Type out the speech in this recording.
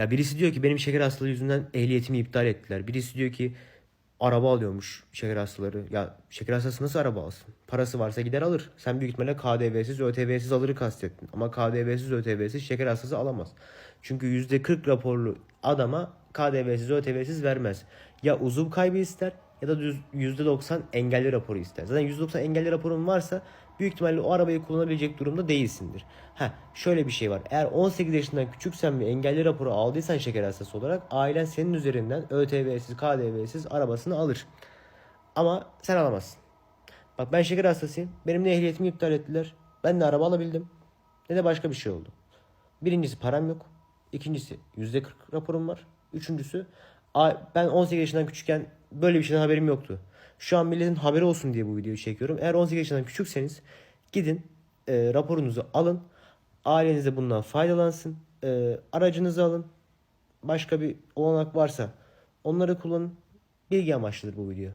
Ya birisi diyor ki benim şeker hastalığı yüzünden ehliyetimi iptal ettiler. Birisi diyor ki araba alıyormuş şeker hastaları. Ya şeker hastası nasıl araba alsın? Parası varsa gider alır. Sen büyük ihtimalle KDV'siz, ÖTV'siz alırı kastettin. Ama KDV'siz, ÖTV'siz şeker hastası alamaz. Çünkü %40 raporlu adama KDV'siz, ÖTV'siz vermez. Ya uzuv kaybı ister ya da düz- %90 engelli raporu ister. Zaten %90 engelli raporun varsa büyük ihtimalle o arabayı kullanabilecek durumda değilsindir. Ha şöyle bir şey var. Eğer 18 yaşından küçüksen ve engelli raporu aldıysan şeker hastası olarak ailen senin üzerinden ÖTV'siz, KDV'siz arabasını alır. Ama sen alamazsın. Bak ben şeker hastasıyım. Benim ne ehliyetimi iptal ettiler. Ben de araba alabildim. Ne de başka bir şey oldu. Birincisi param yok. İkincisi %40 raporum var. Üçüncüsü ben 18 yaşından küçükken böyle bir şeyden haberim yoktu. Şu an milletin haberi olsun diye bu videoyu çekiyorum. Eğer 18 yaşından küçükseniz gidin e, raporunuzu alın. Aileniz de bundan faydalansın. E, aracınızı alın. Başka bir olanak varsa onları kullanın. Bilgi amaçlıdır bu video.